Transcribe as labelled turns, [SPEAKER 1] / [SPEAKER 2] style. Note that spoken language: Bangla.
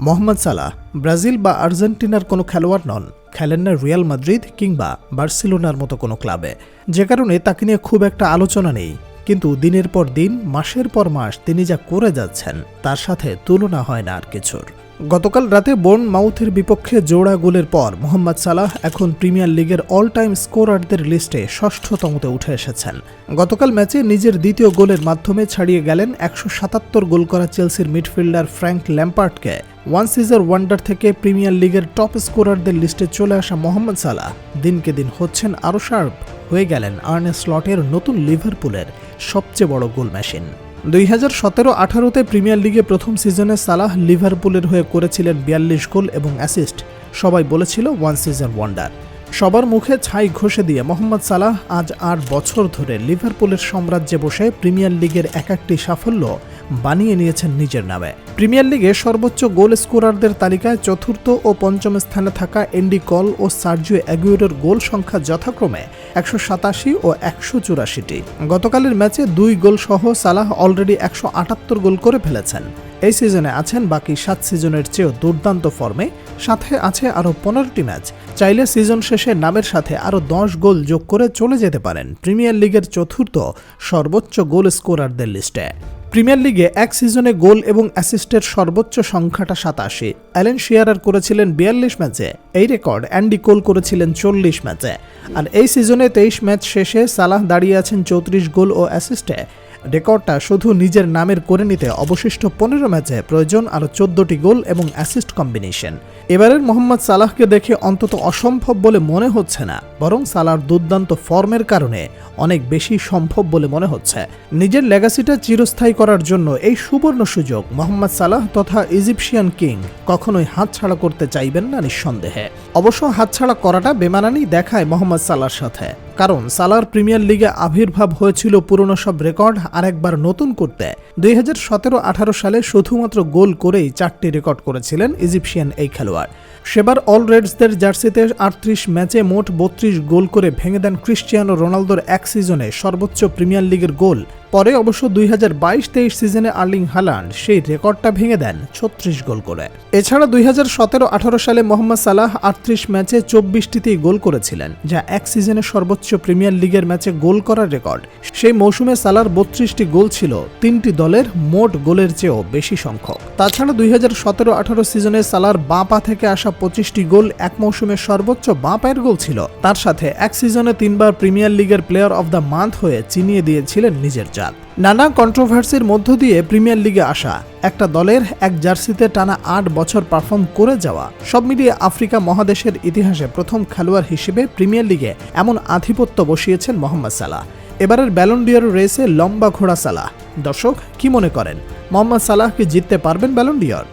[SPEAKER 1] মোহাম্মদ সালাহ, ব্রাজিল বা আর্জেন্টিনার কোনো খেলোয়াড় নন। খেলেন না রিয়াল মাদ্রিদ কিংবা বার্সেলোনার মতো কোনো ক্লাবে। যে কারণে তাকে নিয়ে খুব একটা আলোচনা নেই। কিন্তু দিনের পর দিন, মাসের পর মাস তিনি যা করে যাচ্ছেন, তার সাথে তুলনা হয় না আর কিছুর। গতকাল রাতে বোর্ন মাউথের বিপক্ষে জোড়া গোলের পর মোহাম্মদ সালাহ এখন প্রিমিয়ার লিগের অল টাইম স্কোরারদের লিস্টে ষষ্ঠতমতে উঠে এসেছেন। গতকাল ম্যাচে নিজের দ্বিতীয় গোলের মাধ্যমে ছাড়িয়ে গেলেন একশো সাতাত্তর গোল করা চেলসির মিডফিল্ডার ফ্র্যাঙ্ক ল্যাম্পার্টকে ওয়ান সিজার ওয়ান্ডার থেকে প্রিমিয়ার লিগের টপ স্কোরারদের লিস্টে চলে আসা মোহাম্মদ সালাহ দিনকে দিন হচ্ছেন আরও শার্প হয়ে গেলেন আর্নে স্লটের নতুন লিভারপুলের সবচেয়ে বড় গোল মেশিন দুই হাজার সতেরো আঠারোতে প্রিমিয়ার লিগে প্রথম সিজনে সালাহ লিভারপুলের হয়ে করেছিলেন বিয়াল্লিশ গোল এবং অ্যাসিস্ট। সবাই বলেছিল ওয়ান সিজন ওয়ান্ডার সবার মুখে ছাই ঘষে দিয়ে মোহাম্মদ সালাহ আজ আট বছর ধরে লিভারপুলের সাম্রাজ্যে বসে প্রিমিয়ার লিগের এক একটি সাফল্য বানিয়ে নিয়েছেন নিজের নামে। প্রিমিয়ার লিগে সর্বোচ্চ গোল স্কোরারদের তালিকায় চতুর্থ ও পঞ্চম স্থানে থাকা এন্ডি কল ও সার্জিও অ্যাগুয়েরোর গোল সংখ্যা যথাক্রমে একশো সাতাশি ও একশো চুরাশিটি। গতকালের ম্যাচে দুই গোল সহ সালাহ অলরেডি একশো আটাত্তর গোল করে ফেলেছেন। এই সিজনে আছেন বাকি সাত সিজনের চেয়েও দুর্দান্ত ফর্মে। সাথে আছে আরও পনেরোটি ম্যাচ। চাইলে সিজন শেষে নামের সাথে আরও দশ গোল যোগ করে চলে যেতে পারেন প্রিমিয়ার লিগের চতুর্থ সর্বোচ্চ গোল স্কোরারদের লিস্টে। প্রিমিয়ার লিগে এক সিজনে গোল এবং অ্যাসিস্টের সর্বোচ্চ সংখ্যাটা সাতাশি। অ্যালেন শিয়ারার করেছিলেন বিয়াল্লিশ ম্যাচে, এই রেকর্ড অ্যান্ডি কোল করেছিলেন চল্লিশ ম্যাচে। আর এই সিজনে তেইশ ম্যাচ শেষে সালাহ দাঁড়িয়ে আছেন চৌত্রিশ গোল ও অ্যাসিস্টে। রেকর্ডটা শুধু নিজের নামের করে নিতে অবশিষ্ট পনেরো ম্যাচে প্রয়োজন আরও চোদ্দটি গোল এবং অ্যাসিস্ট কম্বিনেশন। এবারের মোহাম্মদ সালাহকে দেখে অন্তত অসম্ভব বলে মনে হচ্ছে না, বরং সালার দুর্দান্ত ফর্মের কারণে অনেক বেশি সম্ভব বলে মনে হচ্ছে। নিজের লেগাসিটা চিরস্থায়ী করার জন্য এই সুবর্ণ সুযোগ মোহাম্মদ সালাহ তথা ইজিপশিয়ান কিং কখনোই হাতছাড়া করতে চাইবেন না নিঃসন্দেহে। অবশ্য হাতছাড়া করাটা বেমানানি দেখায় মোহাম্মদ সালার সাথে। কারণ সালার প্রিমিয়ার লিগে আবির্ভাব হয়েছিল পুরনো সব রেকর্ড আরেকবার নতুন করতে। দুই হাজার সতেরো আঠারো সালে শুধুমাত্র গোল করেই চারটি রেকর্ড করেছিলেন ইজিপশিয়ান এই খেলোয়াড়। সেবার অল রেডসদের জার্সিতে আটত্রিশ ম্যাচে মোট বত্রিশ গোল করে ভেঙে দেন ক্রিশ্চিয়ানো রোনালদোর এক সিজনে সর্বোচ্চ প্রিমিয়ার লিগের গোল। পরে অবশ্য দুই হাজার বাইশ তেইশ সিজনে আর্লিং হালান্ড সেই রেকর্ডটা ভেঙে দেন ছত্রিশ গোল করে। এছাড়া দুই হাজার সতেরো আঠারো সালে মোহাম্মদ সালাহ আটত্রিশ ম্যাচে চব্বিশটিতেই গোল করেছিলেন, যা এক সিজনে সর্বোচ্চ প্রিমিয়ার লিগের ম্যাচে গোল করার রেকর্ড। সেই মৌসুমে সালার বত্রিশটি গোল ছিল, তিনটি দলের মোট গোলের চেয়েও বেশি সংখ্যক। তাছাড়া দুই হাজার সতেরো আঠারো সিজনে সালার বাঁ পা থেকে আসা পঁচিশটি গোল এক মৌসুমে সর্বোচ্চ বাঁ পায়ের গোল ছিল। তার সাথে এক সিজনে তিনবার প্রিমিয়ার লিগের প্লেয়ার অব দ্য মান্থ হয়ে চিনিয়ে দিয়েছিলেন নিজের জাত নানা কন্ট্রোভার্সির মধ্য দিয়ে প্রিমিয়ার লিগে আসা, একটা দলের এক জার্সিতে টানা আট বছর পারফর্ম করে যাওয়া, সব মিলিয়ে আফ্রিকা মহাদেশের ইতিহাসে প্রথম খেলোয়াড় হিসেবে প্রিমিয়ার লিগে এমন আধিপত্য বসিয়েছেন মোহাম্মদ সালাহ। এবারের ব্যালন্ডিয়ার রেসে লম্বা ঘোড়া সালাহ। দর্শক, কি মনে করেন? মোহাম্মদ সালাহ কি জিততে পারবেন ব্যালন্ডিয়র